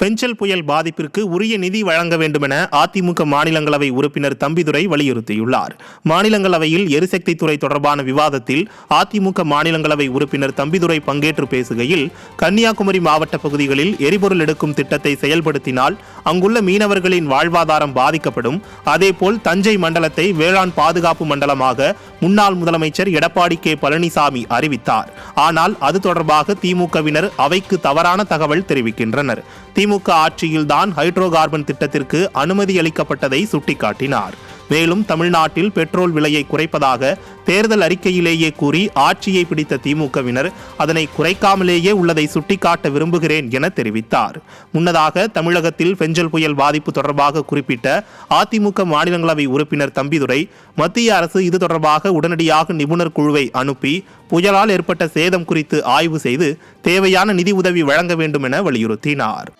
பெஞ்சல் புயல் பாதிப்பிற்கு உரிய நிதி வழங்க வேண்டுமென அதிமுக மாநிலங்களவை உறுப்பினர் தம்பிதுரை வலியுறுத்தியுள்ளார். மாநிலங்களவையில் எரிசக்தி துறை தொடர்பான விவாதத்தில் அதிமுக மாநிலங்களவை உறுப்பினர் தம்பிதுரை பங்கேற்று பேசுகையில் கன்னியாகுமரி மாவட்ட பகுதிகளில் எரிபொருள் எடுக்கும் திட்டத்தை செயல்படுத்தினால் அங்குள்ள மீனவர்களின் வாழ்வாதாரம் பாதிக்கப்படும். அதேபோல் தஞ்சை மண்டலத்தை வேளாண் பாதுகாப்பு மண்டலமாக முன்னாள் முதலமைச்சர் எடப்பாடி கே. பழனிசாமி அறிவித்தார். ஆனால் அது தொடர்பாக திமுகவினர் அவைக்கு தவறான தகவல் தெரிவிக்கின்றனர். திமுக ஆட்சியில்தான் ஹைட்ரோ கார்பன் திட்டத்திற்கு அனுமதி அளிக்கப்பட்டதை சுட்டிக்காட்டினார். மேலும் தமிழ்நாட்டில் பெட்ரோல் விலையை குறைப்பதாக தேர்தல் அறிக்கையிலேயே கூறி ஆட்சியை பிடித்த திமுகவினர் அதனை குறைக்காமலேயே உள்ளதை சுட்டிக்காட்ட விரும்புகிறேன் என தெரிவித்தார். முன்னதாக தமிழகத்தில் பெஞ்சல் புயல் பாதிப்பு தொடர்பாக குறிப்பிட்ட அதிமுக மாநிலங்களவை உறுப்பினர் தம்பிதுரை மத்திய அரசு இது தொடர்பாக உடனடியாக நிபுணர் குழுவை அனுப்பி புயலால் ஏற்பட்ட சேதம் குறித்து ஆய்வு செய்து தேவையான நிதி உதவி வழங்க வேண்டும் என வலியுறுத்தினார்.